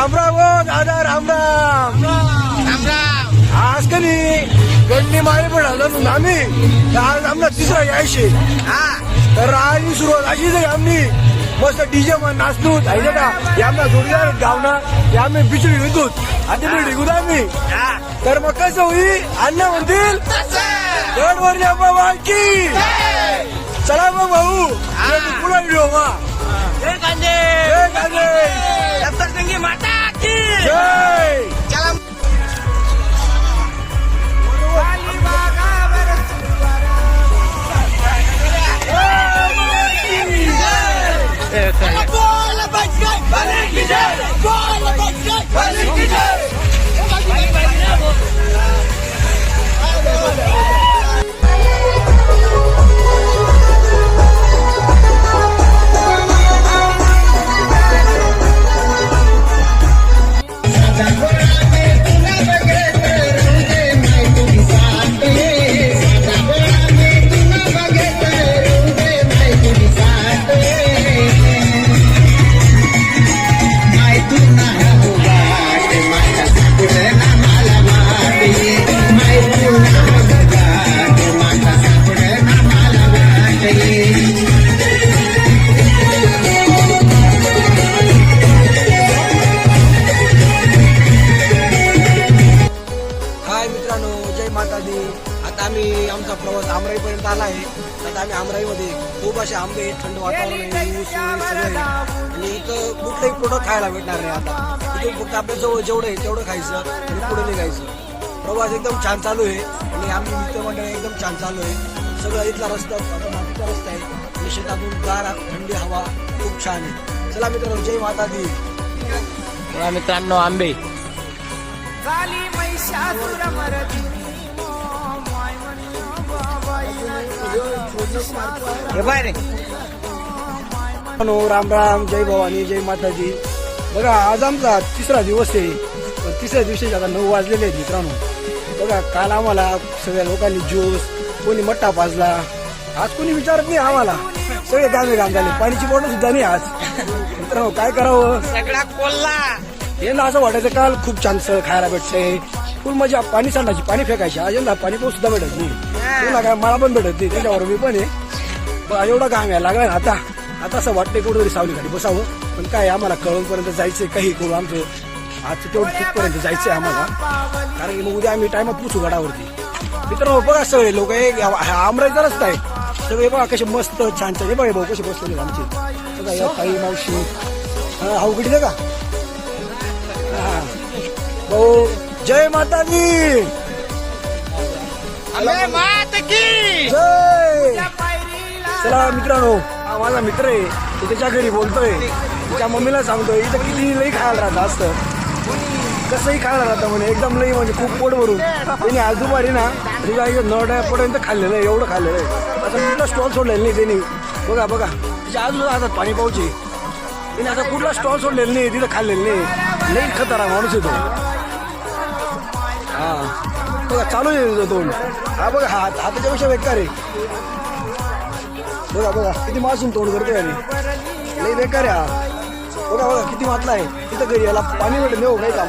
रामराम हो दादा रामराम राम राम. आज का नाही? गंडी मारे पण आलो ना आम्ही. आज आमला तिसरा यायचे हा तर राहायची सुरुवात अशीच आहे आमनी मस्त डीजे मध्ये नाचतो आहे का आमला जोडीदार गावना. हे आम्ही बिचडी विकूत आता मी निघून आम्ही. तर मग कसं होईल अण्णा म्हणतील आपण वाळकी चला मग भाऊ. पुढे व्हिडिओ मा बने की जय बोल आम्ही आमचा प्रवास आमराईपर्यंत आला आहे. आता आम्ही आमराईमध्ये खूप असे आंबे आहेत, थंड वातावरण आहे ऊस वगैरे सगळं आणि इथं कुठलंही प्रोडक्ट खायला भेटणार नाही आता. इथून फक्त आपल्या जवळ जेवढं आहे तेवढं खायचं आणि पुढे निघायचं. प्रवास एकदम छान चालू आहे. आणि आम्ही मित्रमंडळ एकदम छान चालू आहे. सगळं इथला रस्ता आता मातीचा रस्ता आहे. आणि शेतातून गार थंडी हवा खूप छान आहे. चला मित्रांनो जय माता दी. मित्रांनो आंबे. झाली महिषासुर मर्दिनी हे बाय रे. राम राम जय भवानी जय माताजी. बघा आज आमचा तिसरा दिवस आहे. तिसऱ्या दिवशी आता नऊ वाजलेले आहेत मित्रांनो. बघा काल आम्हाला सगळ्या लोकांनी ज्यूस कोणी मट्टा पाजला. आज कोणी विचारत नाही आम्हाला. सगळे गाणे काम झाले पाणीची बॉटल सुद्धा नाही आज. मित्रांनो काय करावं? सगळा कोल्हा. ना असं वाटायचं काल खूप छान सळ खायला भेटतंय. फुल मजा पाणी सांडायची पाणी फेकायची. यंदा पाणी पाऊस सुद्धा भेटत नाही. तुला काय मला पण भेटत नाही. त्याच्यावर मी पण आहे. एवढा काम यायला लागला ना आता. आता असं वाटतंय कुठेतरी सावली खाली बसावं. पण काय आम्हाला कळूनपर्यंत जायचंय काही करू आमचं. आज तेवढं तिथपर्यंत जायचंय आम्हाला. कारण की मग उद्या आम्ही टायमात पोचू गडावरती. मित्रांनो बघा सगळे लोक आमराईचा रस्ता आहे सगळे बघा कसे मस्त छान छान. हे बघा भाऊ कसे बसलेले आमचे. बघा या काही मावशी. हा अवघडी दे का. भाऊ जय माता दी अबे मात की! जय! चला मित्रांनो हा माझा मित्र आहे. तो त्याच्या घरी बोलतोय. त्याच्या मम्मीला सांगतोय इथं किती लई खायला राहतं असतं कसंही खायला राहतं म्हणे. एकदम लई म्हणजे खूप पोट भरून. त्यांनी आज दुपारी ना तुझ्या इथं नरड्यापर्यंत खाल्लेलं आहे एवढं खाल्लेलं आहे. आता कुठला स्टॉल सोडलेलं नाही त्यांनी. बघा बघा. त्याच्या आजूबाजूला हातात पाणी पावचे त्याने आता कुठला स्टॉल सोडलेलं नाही तिथं खाल्लेलं नाही. लई खतरा माणूस येतो हा बघा चालू आहे तोंड हा बघा हा हाताच्या पेक्षा बेकार आहे बघा बघा किती मासून तोंड करतोय आणि लई बेकार आहे हा बघा बघा किती मातला आहे तिथं घरी याला पाणी भेटत नाही हो काही का